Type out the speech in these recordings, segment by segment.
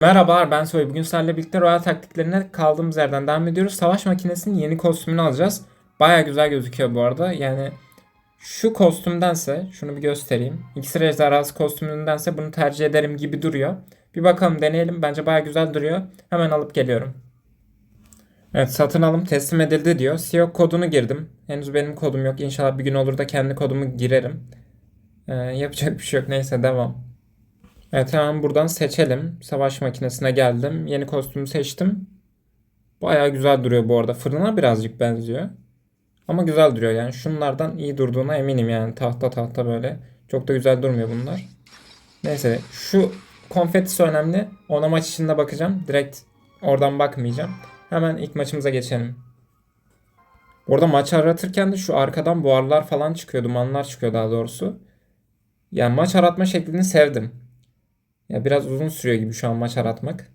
Merhabalar ben Soy. Bugün sizlerle birlikte Royal taktiklerine kaldığımız yerden devam ediyoruz. Savaş makinesinin yeni kostümünü alacağız. Baya güzel gözüküyor bu arada. Yani şu kostümdense şunu bir göstereyim. İksir ejderhası kostümündense bunu tercih ederim gibi duruyor. Bir bakalım deneyelim. Bence baya güzel duruyor. Hemen alıp geliyorum. Evet satın alım teslim edildi diyor. CEO kodunu girdim. Henüz benim kodum yok. İnşallah bir gün olur da kendi kodumu girerim. Ee, yapacak bir şey yok. Neyse devam. Evet hemen buradan seçelim. Savaş makinesine geldim. Yeni kostümü seçtim. Baya güzel duruyor bu arada. Fırına birazcık benziyor. Ama güzel duruyor yani. Şunlardan iyi durduğuna eminim yani. Tahta tahta böyle. Çok da güzel durmuyor bunlar. Neyse şu konfetisi önemli. Ona maç içinde bakacağım. Direkt oradan bakmayacağım. Hemen ilk maçımıza geçelim. Orada maç aratırken de şu arkadan buharlar falan çıkıyor. Dumanlar çıkıyor daha doğrusu. Yani maç aratma şeklini sevdim. Ya biraz uzun sürüyor gibi şu an maç aratmak.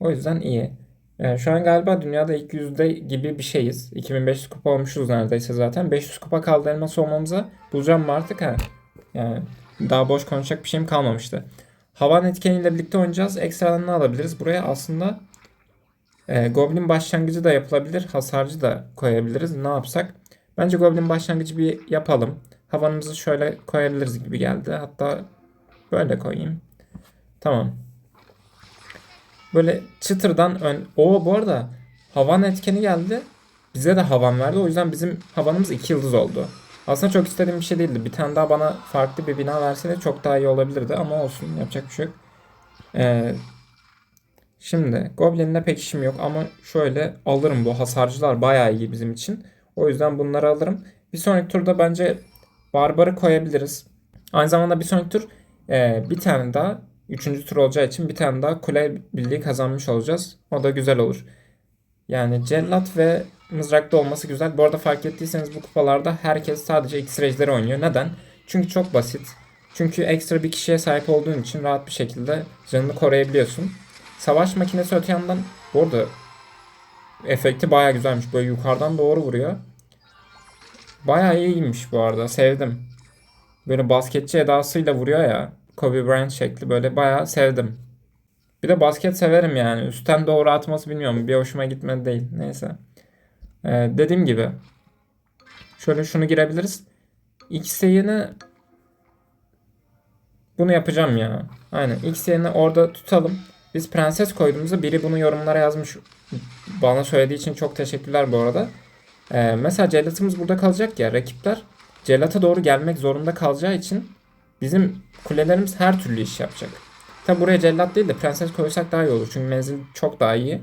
O yüzden iyi. Yani şu an galiba dünyada ilk yüzde gibi bir şeyiz. 2500 kupa olmuşuz neredeyse zaten. 500 kupa kaldı elmas olmamıza. Bulacağım mı artık ha? Yani daha boş konuşacak bir şeyim kalmamıştı. Havan etkeniyle birlikte oynayacağız. Ekstradan ne alabiliriz? Buraya aslında e, Goblin başlangıcı da yapılabilir. Hasarcı da koyabiliriz. Ne yapsak? Bence Goblin başlangıcı bir yapalım. Havanımızı şöyle koyabiliriz gibi geldi. Hatta böyle koyayım. Tamam. Böyle çıtırdan ön... O bu arada havan etkeni geldi. Bize de havan verdi. O yüzden bizim havanımız 2 yıldız oldu. Aslında çok istediğim bir şey değildi. Bir tane daha bana farklı bir bina verse de çok daha iyi olabilirdi. Ama olsun yapacak bir şey yok. Ee, şimdi Goblin'le pek işim yok ama şöyle alırım bu hasarcılar bayağı iyi bizim için. O yüzden bunları alırım. Bir sonraki turda bence Barbar'ı koyabiliriz. Aynı zamanda bir sonraki tur e, bir tane daha Üçüncü tur olacağı için bir tane daha kule birliği kazanmış olacağız. O da güzel olur. Yani cellat ve mızrakta olması güzel. Bu arada fark ettiyseniz bu kupalarda herkes sadece X-Rage'leri oynuyor. Neden? Çünkü çok basit. Çünkü ekstra bir kişiye sahip olduğun için rahat bir şekilde canını koruyabiliyorsun. Savaş makinesi öte yandan bu arada efekti baya güzelmiş. Böyle yukarıdan doğru vuruyor. Baya iyiymiş bu arada. Sevdim. Böyle basketçi edasıyla vuruyor ya. Kobe Bryant şekli böyle bayağı sevdim. Bir de basket severim yani. Üstten doğru atması bilmiyorum. Bir hoşuma gitmedi değil. Neyse. Ee, dediğim gibi. Şöyle şunu girebiliriz. X yayını bunu yapacağım ya. Aynen. X yayını orada tutalım. Biz prenses koyduğumuzda biri bunu yorumlara yazmış. Bana söylediği için çok teşekkürler bu arada. Ee, mesela cellatımız burada kalacak ya. Rakipler cellata doğru gelmek zorunda kalacağı için Bizim kulelerimiz her türlü iş yapacak. Tabi buraya cellat değil de prenses koysak daha iyi olur. Çünkü menzil çok daha iyi.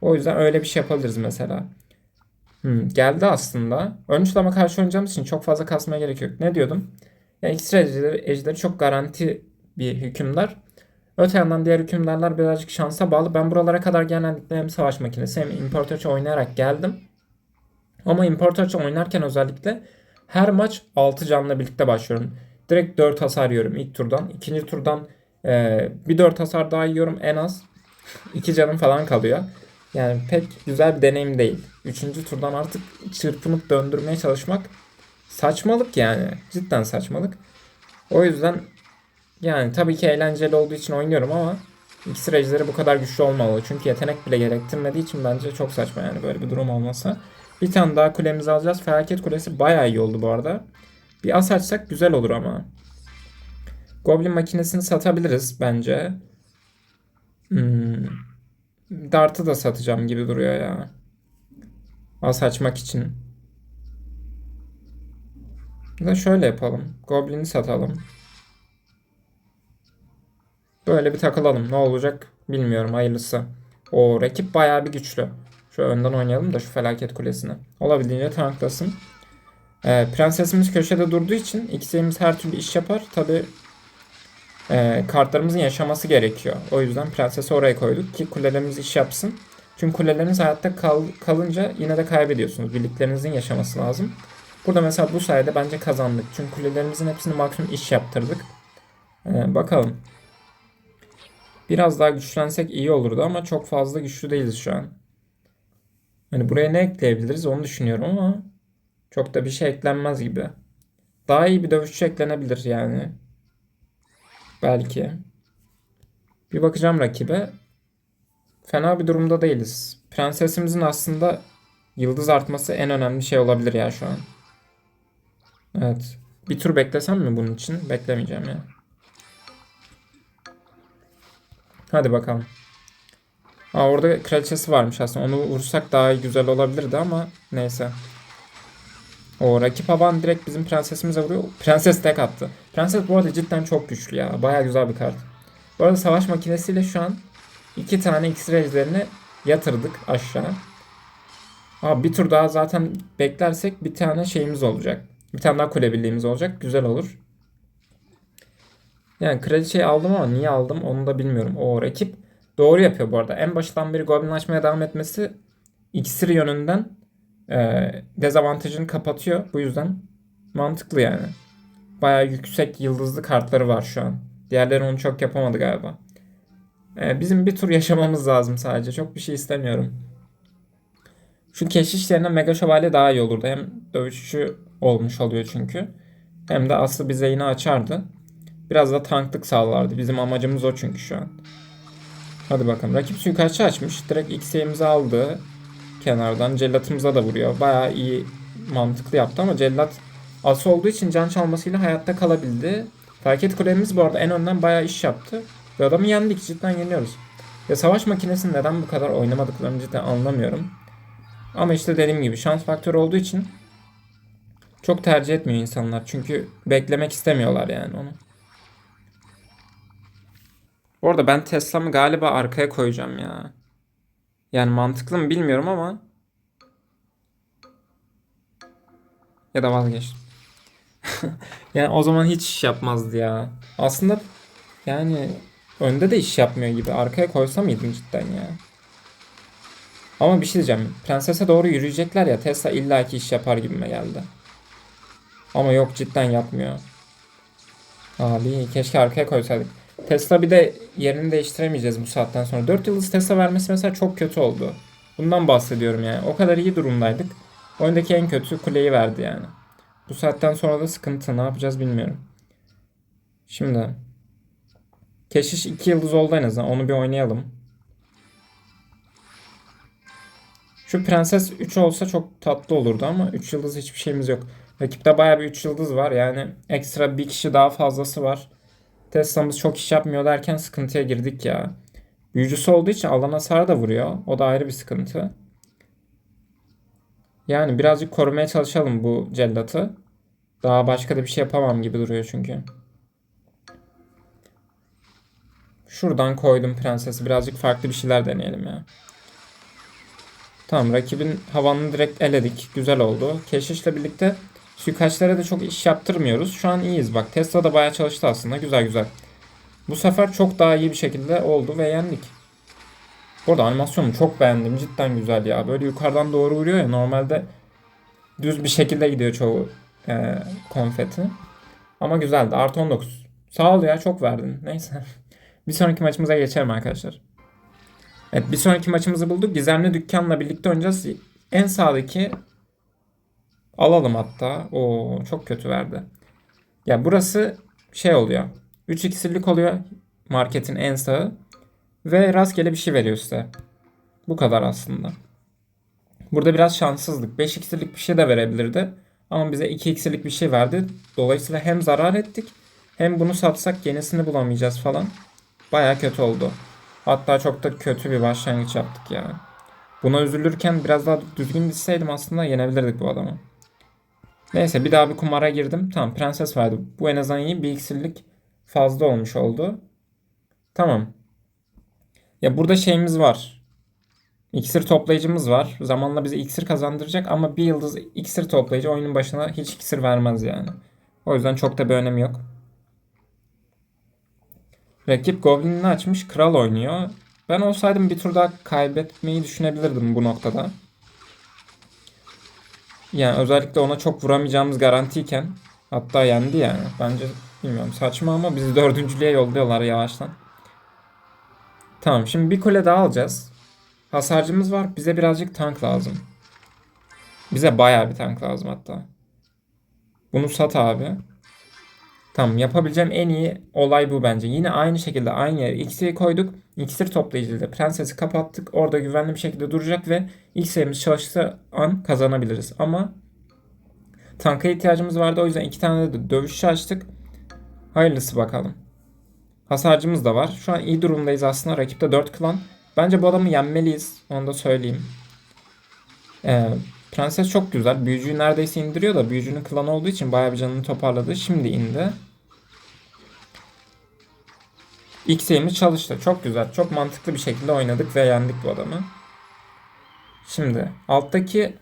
O yüzden öyle bir şey yapabiliriz mesela. Hmm, geldi aslında. Ön uçlama karşı oynayacağımız için çok fazla kasmaya gerek yok. Ne diyordum? Yani iksir ejderi, ejderi çok garanti bir hükümdar. Öte yandan diğer hükümdarlar birazcık şansa bağlı. Ben buralara kadar genellikle hem savaş makinesi hem importaçı oynayarak geldim. Ama importaçı oynarken özellikle her maç 6 canla birlikte başlıyorum. Direkt 4 hasar yiyorum ilk turdan. İkinci turdan e, bir 4 hasar daha yiyorum en az. 2 canım falan kalıyor. Yani pek güzel bir deneyim değil. Üçüncü turdan artık çırpınıp döndürmeye çalışmak saçmalık yani. Cidden saçmalık. O yüzden yani tabii ki eğlenceli olduğu için oynuyorum ama iksir ejderi bu kadar güçlü olmamalı. Çünkü yetenek bile gerektirmediği için bence çok saçma yani böyle bir durum olmasa. Bir tane daha kulemizi alacağız. Felaket kulesi bayağı iyi oldu bu arada. Bir as açsak güzel olur ama. Goblin makinesini satabiliriz bence. Hmm. Dart'ı da satacağım gibi duruyor ya. As açmak için. Da şöyle yapalım. Goblin'i satalım. Böyle bir takılalım. Ne olacak bilmiyorum. Hayırlısı. O rakip bayağı bir güçlü. Şu önden oynayalım da şu felaket kulesini. Olabildiğince tanklasın. E, prensesimiz köşede durduğu için ikisimiz her türlü iş yapar. Tabi e, kartlarımızın yaşaması gerekiyor. O yüzden prensesi oraya koyduk ki kulelerimiz iş yapsın. Çünkü kuleleriniz hayatta kal, kalınca yine de kaybediyorsunuz. Birliklerinizin yaşaması lazım. Burada mesela bu sayede bence kazandık. Çünkü kulelerimizin hepsini maksimum iş yaptırdık. Ee, bakalım. Biraz daha güçlensek iyi olurdu ama çok fazla güçlü değiliz şu an. Hani buraya ne ekleyebiliriz onu düşünüyorum ama çok da bir şey eklenmez gibi. Daha iyi bir dövüşçü eklenebilir yani. Belki. Bir bakacağım rakibe. fena bir durumda değiliz. Prensesimizin aslında yıldız artması en önemli şey olabilir ya şu an. Evet. Bir tur beklesem mi bunun için? Beklemeyeceğim ya. Hadi bakalım. Aa, orada kraliçesi varmış aslında. Onu vursak daha güzel olabilirdi ama neyse. O rakip havan direkt bizim prensesimize vuruyor. Prenses tek attı. Prenses bu arada cidden çok güçlü ya. Baya güzel bir kart. Bu arada savaş makinesiyle şu an iki tane X ejderini yatırdık aşağı. Abi bir tur daha zaten beklersek bir tane şeyimiz olacak. Bir tane daha kule birliğimiz olacak. Güzel olur. Yani kraliçeyi aldım ama niye aldım onu da bilmiyorum. O rakip doğru yapıyor bu arada. En başından beri Goblin açmaya devam etmesi iksir yönünden e, dezavantajını kapatıyor. Bu yüzden mantıklı yani. Bayağı yüksek yıldızlı kartları var şu an. Diğerleri onu çok yapamadı galiba. E, bizim bir tur yaşamamız lazım sadece. Çok bir şey istemiyorum. Şu keşiş yerine Mega Şövalye daha iyi olurdu. Hem dövüşçü olmuş oluyor çünkü. Hem de aslı bize yine açardı. Biraz da tanklık sağlardı. Bizim amacımız o çünkü şu an. Hadi bakalım. Rakip suikastçı açmış. Direkt X'imizi aldı. Kenardan. Cellatımıza da vuruyor. Bayağı iyi mantıklı yaptı ama cellat ası olduğu için can çalmasıyla hayatta kalabildi. Felaket kulemiz bu arada en önden bayağı iş yaptı. Ve adamı yendik. Cidden yeniyoruz. Ya savaş makinesini neden bu kadar oynamadıklarını cidden anlamıyorum. Ama işte dediğim gibi şans faktörü olduğu için çok tercih etmiyor insanlar. Çünkü beklemek istemiyorlar yani onu. Bu arada ben Tesla'mı galiba arkaya koyacağım ya. Yani mantıklı mı bilmiyorum ama. Ya da vazgeçtim. yani o zaman hiç iş yapmazdı ya. Aslında yani önde de iş yapmıyor gibi. Arkaya koysa mıydım cidden ya? Ama bir şey diyeceğim. Prensese doğru yürüyecekler ya. Tesla illaki iş yapar gibime geldi. Ama yok cidden yapmıyor. Abi keşke arkaya koysaydık. Tesla bir de yerini değiştiremeyeceğiz bu saatten sonra. 4 yıldız Tesla vermesi mesela çok kötü oldu. Bundan bahsediyorum yani. O kadar iyi durumdaydık. Oyundaki en kötü kuleyi verdi yani. Bu saatten sonra da sıkıntı. Ne yapacağız bilmiyorum. Şimdi. Keşiş 2 yıldız oldu en azından. Onu bir oynayalım. Şu prenses 3 olsa çok tatlı olurdu ama 3 yıldız hiçbir şeyimiz yok. Rakipte baya bir 3 yıldız var. Yani ekstra bir kişi daha fazlası var. Tesla'mız çok iş yapmıyor derken sıkıntıya girdik ya. Büyücüsü olduğu için alan hasarı da vuruyor. O da ayrı bir sıkıntı. Yani birazcık korumaya çalışalım bu cellatı. Daha başka da bir şey yapamam gibi duruyor çünkü. Şuradan koydum prensesi. Birazcık farklı bir şeyler deneyelim ya. Tamam rakibin havanını direkt eledik. Güzel oldu. Keşişle birlikte suikastçilere de çok iş yaptırmıyoruz. Şu an iyiyiz bak. Tesla da bayağı çalıştı aslında. Güzel güzel. Bu sefer çok daha iyi bir şekilde oldu ve yendik. Bu arada animasyonu çok beğendim. Cidden güzel ya. Böyle yukarıdan doğru vuruyor ya. Normalde düz bir şekilde gidiyor çoğu e, konfeti. Ama güzeldi. Artı 19. Sağ ol ya çok verdin. Neyse. bir sonraki maçımıza geçelim arkadaşlar. Evet bir sonraki maçımızı bulduk. Gizemli dükkanla birlikte oynayacağız. En sağdaki alalım hatta. O çok kötü verdi. Ya burası şey oluyor. 3 iksirlik oluyor marketin en sağı. Ve rastgele bir şey veriyor size. Bu kadar aslında. Burada biraz şanssızlık. 5 iksirlik bir şey de verebilirdi. Ama bize 2 iksirlik bir şey verdi. Dolayısıyla hem zarar ettik hem bunu satsak yenisini bulamayacağız falan. Baya kötü oldu. Hatta çok da kötü bir başlangıç yaptık ya. Buna üzülürken biraz daha düzgün dizseydim aslında yenebilirdik bu adamı. Neyse bir daha bir kumara girdim. Tamam prenses verdi. Bu en azından iyi. Bir iksirlik fazla olmuş oldu. Tamam. Ya burada şeyimiz var. İksir toplayıcımız var. Zamanla bize iksir kazandıracak ama bir yıldız iksir toplayıcı oyunun başına hiç iksir vermez yani. O yüzden çok da bir önemi yok. Rakip Goblin'ini açmış. Kral oynuyor. Ben olsaydım bir tur daha kaybetmeyi düşünebilirdim bu noktada. Yani özellikle ona çok vuramayacağımız garantiyken hatta yendi yani. Bence bilmiyorum saçma ama bizi dördüncülüğe yolluyorlar yavaştan. Tamam şimdi bir kule daha alacağız. Hasarcımız var. Bize birazcık tank lazım. Bize bayağı bir tank lazım hatta. Bunu sat abi. Tamam yapabileceğim en iyi olay bu bence. Yine aynı şekilde aynı yere iksiri koyduk. İksir toplayıcıyla prensesi kapattık. Orada güvenli bir şekilde duracak ve iksirimiz çalıştığı an kazanabiliriz. Ama tanka ihtiyacımız vardı. O yüzden iki tane de dövüşçü açtık. Hayırlısı bakalım. Hasarcımız da var. Şu an iyi durumdayız aslında. Rakipte 4 klan. Bence bu adamı yenmeliyiz. Onu da söyleyeyim. Ee, Prenses çok güzel. Büyücüyü neredeyse indiriyor da büyücünün klanı olduğu için bayağı bir canını toparladı. Şimdi indi. X'imiz çalıştı. Çok güzel. Çok mantıklı bir şekilde oynadık ve yendik bu adamı. Şimdi alttaki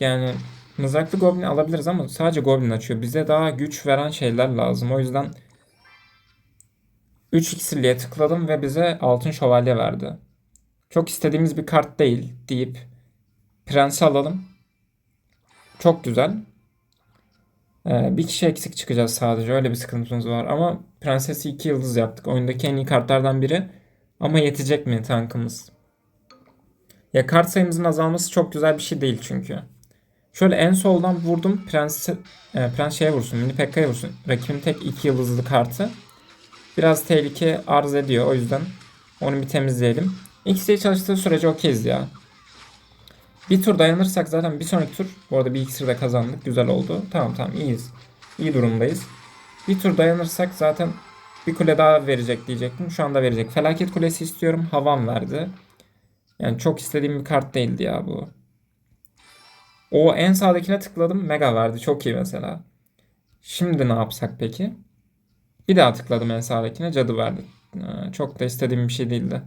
yani mızraklı goblin alabiliriz ama sadece goblin açıyor. Bize daha güç veren şeyler lazım. O yüzden 3 iksirliğe tıkladım ve bize altın şövalye verdi. Çok istediğimiz bir kart değil deyip Prensi alalım. Çok güzel. Ee, bir kişi eksik çıkacağız sadece. Öyle bir sıkıntımız var. Ama Prenses'i 2 yıldız yaptık. Oyundaki en iyi kartlardan biri. Ama yetecek mi tankımız? Ya kart sayımızın azalması çok güzel bir şey değil çünkü. Şöyle en soldan vurdum. Prens, e, Prens şeye vursun. Mini Pekka'ya vursun. Rakibin tek 2 yıldızlı kartı. Biraz tehlike arz ediyor. O yüzden onu bir temizleyelim. X'de çalıştığı sürece okeyiz ya. Bir tur dayanırsak zaten bir sonraki tur bu arada bir iksir de kazandık. Güzel oldu. Tamam tamam iyiyiz. İyi durumdayız. Bir tur dayanırsak zaten bir kule daha verecek diyecektim. Şu anda verecek. Felaket kulesi istiyorum. Havan verdi. Yani çok istediğim bir kart değildi ya bu. O en sağdakine tıkladım. Mega verdi. Çok iyi mesela. Şimdi ne yapsak peki? Bir daha tıkladım en sağdakine. Cadı verdi. Çok da istediğim bir şey değildi.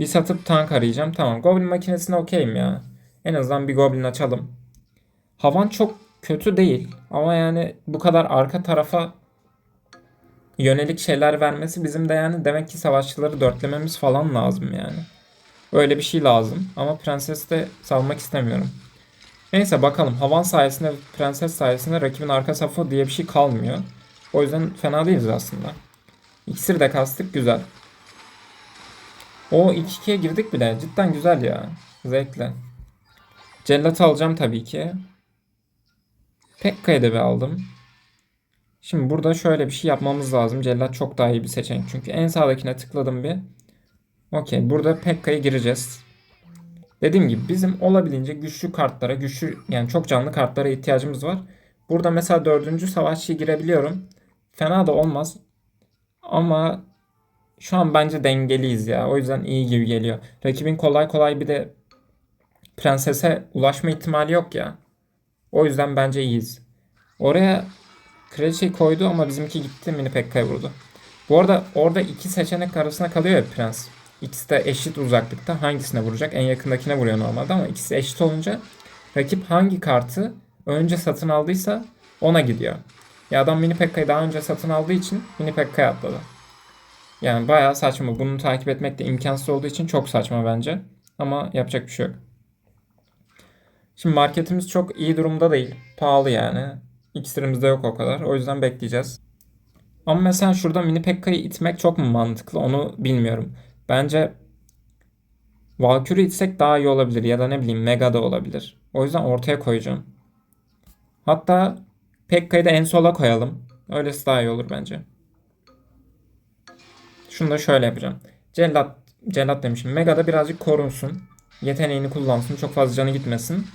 Bir satıp tank arayacağım. Tamam. Goblin makinesine okeyim ya. En azından bir goblin açalım. Havan çok kötü değil. Ama yani bu kadar arka tarafa yönelik şeyler vermesi bizim de yani demek ki savaşçıları dörtlememiz falan lazım yani. Öyle bir şey lazım. Ama prenses de salmak istemiyorum. Neyse bakalım. Havan sayesinde, prenses sayesinde rakibin arka safı diye bir şey kalmıyor. O yüzden fena değiliz aslında. İksir de kastık. Güzel. O 2-2'ye girdik bile. Cidden güzel ya. Zevkle. Cellat alacağım tabii ki. Pekka'yı da bir aldım. Şimdi burada şöyle bir şey yapmamız lazım. Cellat çok daha iyi bir seçenek. Çünkü en sağdakine tıkladım bir. Okey. Burada Pekka'ya gireceğiz. Dediğim gibi bizim olabildiğince güçlü kartlara, güçlü yani çok canlı kartlara ihtiyacımız var. Burada mesela dördüncü savaşçıya girebiliyorum. Fena da olmaz. Ama şu an bence dengeliyiz ya. O yüzden iyi gibi geliyor. Rakibin kolay kolay bir de prensese ulaşma ihtimali yok ya. O yüzden bence iyiyiz. Oraya kraliçeyi koydu ama bizimki gitti mini pekka'ya vurdu. Bu arada orada iki seçenek arasında kalıyor ya prens. İkisi de eşit uzaklıkta. Hangisine vuracak? En yakındakine vuruyor normalde ama ikisi eşit olunca rakip hangi kartı önce satın aldıysa ona gidiyor. Ya adam mini pekka'yı daha önce satın aldığı için mini pekka'ya atladı. Yani bayağı saçma. Bunu takip etmek de imkansız olduğu için çok saçma bence. Ama yapacak bir şey yok. Şimdi marketimiz çok iyi durumda değil. Pahalı yani. İksirimizde yok o kadar. O yüzden bekleyeceğiz. Ama mesela şurada mini Pekka'yı itmek çok mu mantıklı onu bilmiyorum. Bence Valkyrie itsek daha iyi olabilir ya da ne bileyim Mega da olabilir. O yüzden ortaya koyacağım. Hatta Pekka'yı da en sola koyalım. Öylesi daha iyi olur bence. Şunu da şöyle yapacağım. Cellat, cellat demişim. Mega da birazcık korunsun. Yeteneğini kullansın. Çok fazla canı gitmesin.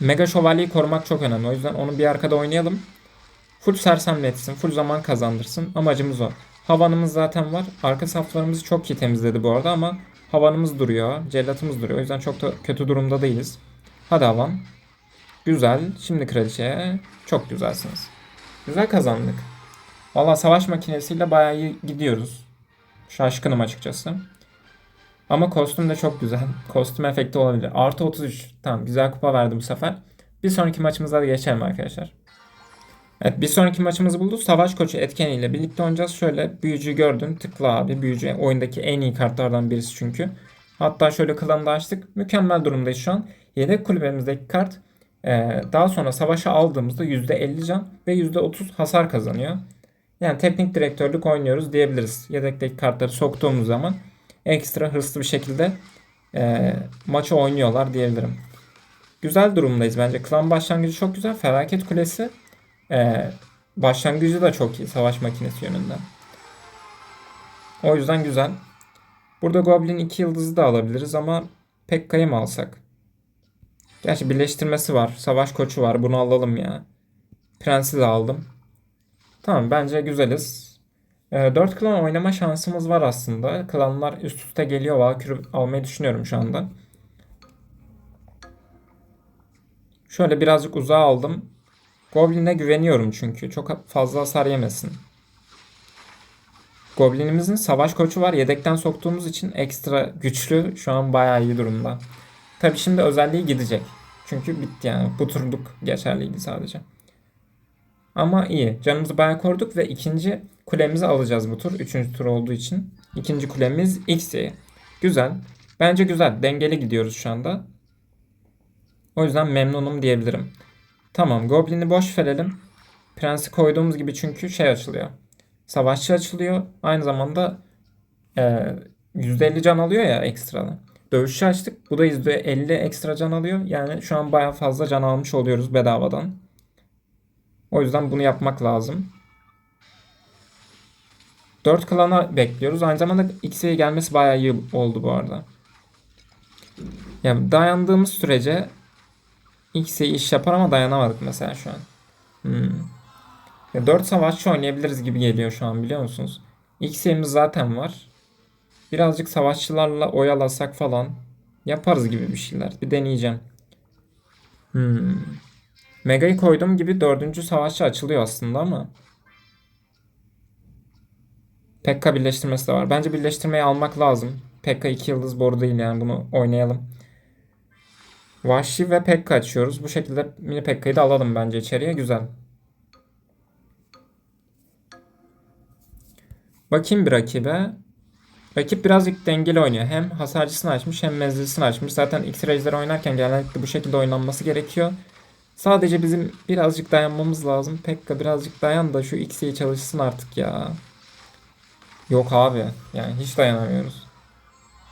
Mega şövalyeyi korumak çok önemli. O yüzden onu bir arkada oynayalım. Full sersemletsin. Full zaman kazandırsın. Amacımız o. Havanımız zaten var. Arka saflarımızı çok iyi temizledi bu arada ama havanımız duruyor. Cellatımız duruyor. O yüzden çok da kötü durumda değiliz. Hadi havan. Güzel. Şimdi kraliçeye. Çok güzelsiniz. Güzel kazandık. Valla savaş makinesiyle bayağı iyi gidiyoruz. Şaşkınım açıkçası. Ama kostüm de çok güzel. Kostüm efekti olabilir. Artı 33. Tamam güzel kupa verdi bu sefer. Bir sonraki maçımıza da geçelim arkadaşlar. Evet bir sonraki maçımızı buldu. Savaş koçu etkeniyle birlikte oynayacağız. Şöyle büyücüyü gördün. Tıkla abi. Büyücü oyundaki en iyi kartlardan birisi çünkü. Hatta şöyle klanı da açtık. Mükemmel durumdayız şu an. Yedek kulübemizdeki kart daha sonra savaşa aldığımızda %50 can ve %30 hasar kazanıyor. Yani teknik direktörlük oynuyoruz diyebiliriz. Yedekteki kartları soktuğumuz zaman ekstra hırslı bir şekilde e, maçı oynuyorlar diyebilirim. Güzel durumdayız bence. Klan başlangıcı çok güzel. Felaket Kulesi Ee, başlangıcı da çok iyi savaş makinesi yönünden. O yüzden güzel. Burada Goblin 2 yıldızı da alabiliriz ama Pekka'yı mı alsak? Gerçi birleştirmesi var. Savaş koçu var. Bunu alalım ya. Prensi de aldım. Tamam bence güzeliz. Ee, 4 klan oynama şansımız var aslında. Klanlar üst üste geliyor. Valkyrie almayı düşünüyorum şu anda. Şöyle birazcık uzağa aldım. Goblin'e güveniyorum çünkü. Çok fazla hasar yemesin. Goblin'imizin savaş koçu var. Yedekten soktuğumuz için ekstra güçlü. Şu an bayağı iyi durumda. Tabi şimdi özelliği gidecek. Çünkü bitti yani. Bu turluk geçerliydi sadece. Ama iyi. Canımızı bayağı koruduk ve ikinci kulemizi alacağız bu tur. Üçüncü tur olduğu için. İkinci kulemiz X'ye. Güzel. Bence güzel. Dengeli gidiyoruz şu anda. O yüzden memnunum diyebilirim. Tamam. Goblin'i boş verelim. Prensi koyduğumuz gibi çünkü şey açılıyor. Savaşçı açılıyor. Aynı zamanda e, %50 can alıyor ya ekstradan. Dövüşçü açtık. Bu da %50 ekstra can alıyor. Yani şu an baya fazla can almış oluyoruz bedavadan. O yüzden bunu yapmak lazım. 4 klana bekliyoruz. Aynı zamanda X'e gelmesi bayağı iyi oldu bu arada. Yani dayandığımız sürece X'e iş yapar ama dayanamadık mesela şu an. Hmm. Ya 4 savaşçı oynayabiliriz gibi geliyor şu an biliyor musunuz? X'imiz zaten var. Birazcık savaşçılarla oyalasak falan yaparız gibi bir şeyler. Bir deneyeceğim. Hmm. Mega'yı koyduğum gibi dördüncü savaşçı açılıyor aslında ama. Pekka birleştirmesi de var. Bence birleştirmeyi almak lazım. Pekka 2 yıldız boru değil yani bunu oynayalım. Vahşi ve Pekka açıyoruz. Bu şekilde mini Pekka'yı da alalım bence içeriye. Güzel. Bakayım bir rakibe. Rakip birazcık dengeli oynuyor. Hem hasarcısını açmış hem menzilsini açmış. Zaten X-Rage'ler oynarken genellikle bu şekilde oynanması gerekiyor. Sadece bizim birazcık dayanmamız lazım. Pekka birazcık dayan da şu X'yi çalışsın artık ya. Yok abi. Yani hiç dayanamıyoruz.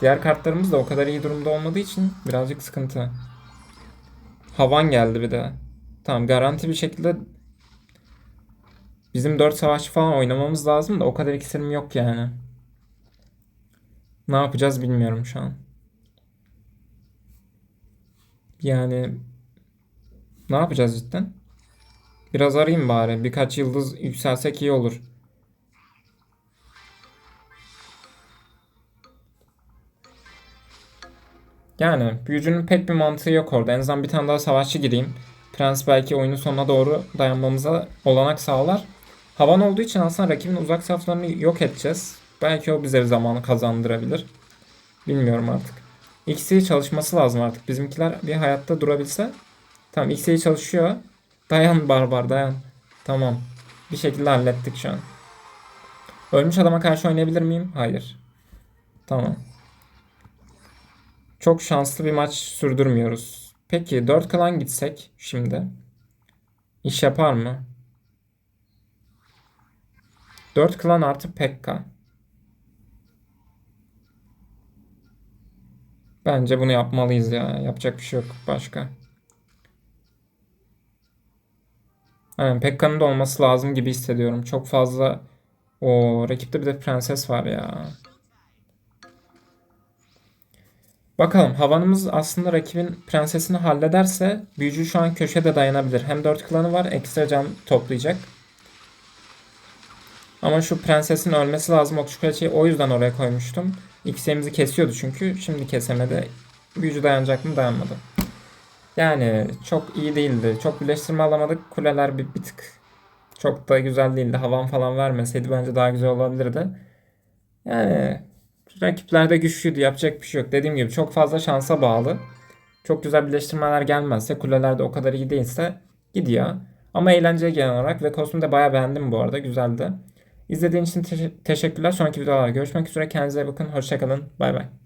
Diğer kartlarımız da o kadar iyi durumda olmadığı için birazcık sıkıntı. Havan geldi bir de. Tamam garanti bir şekilde bizim 4 savaşçı falan oynamamız lazım da o kadar iksirim yok yani. Ne yapacağız bilmiyorum şu an. Yani ne yapacağız cidden? Biraz arayayım bari. Birkaç yıldız yükselsek iyi olur. Yani büyücünün pek bir mantığı yok orada. En azından bir tane daha savaşçı gireyim. Prens belki oyunun sonuna doğru dayanmamıza olanak sağlar. Havan olduğu için aslında rakibin uzak saflarını yok edeceğiz. Belki o bize zamanı kazandırabilir. Bilmiyorum artık. X'i çalışması lazım artık. Bizimkiler bir hayatta durabilse. Tamam X'i çalışıyor. Dayan barbar dayan. Tamam. Bir şekilde hallettik şu an. Ölmüş adama karşı oynayabilir miyim? Hayır. Tamam. Çok şanslı bir maç sürdürmüyoruz. Peki 4 kalan gitsek şimdi. İş yapar mı? 4 klan artı Pekka. Bence bunu yapmalıyız ya. Yapacak bir şey yok başka. Aynen Pekka'nın da olması lazım gibi hissediyorum. Çok fazla o rakipte bir de prenses var ya. Bakalım havanımız aslında rakibin prensesini hallederse büyücü şu an köşede dayanabilir. Hem 4 klanı var ekstra can toplayacak. Ama şu prensesin ölmesi lazım. Okçu kraliçeyi o yüzden oraya koymuştum. X'imizi kesiyordu çünkü. Şimdi kesemedi. Büyücü dayanacak mı? Dayanmadı. Yani çok iyi değildi. Çok birleştirme alamadık. Kuleler bir, bir tık çok da güzel değildi. Havan falan vermeseydi bence daha güzel olabilirdi. Yani rakipler de güçlüydü. Yapacak bir şey yok. Dediğim gibi çok fazla şansa bağlı. Çok güzel birleştirmeler gelmezse kuleler de o kadar iyi değilse gidiyor. Ama eğlenceli genel olarak ve kostümü de bayağı beğendim bu arada. Güzeldi. İzlediğiniz için te- teşekkürler. Sonraki videolarda görüşmek üzere. Kendinize bakın. Hoşçakalın. Bay bay.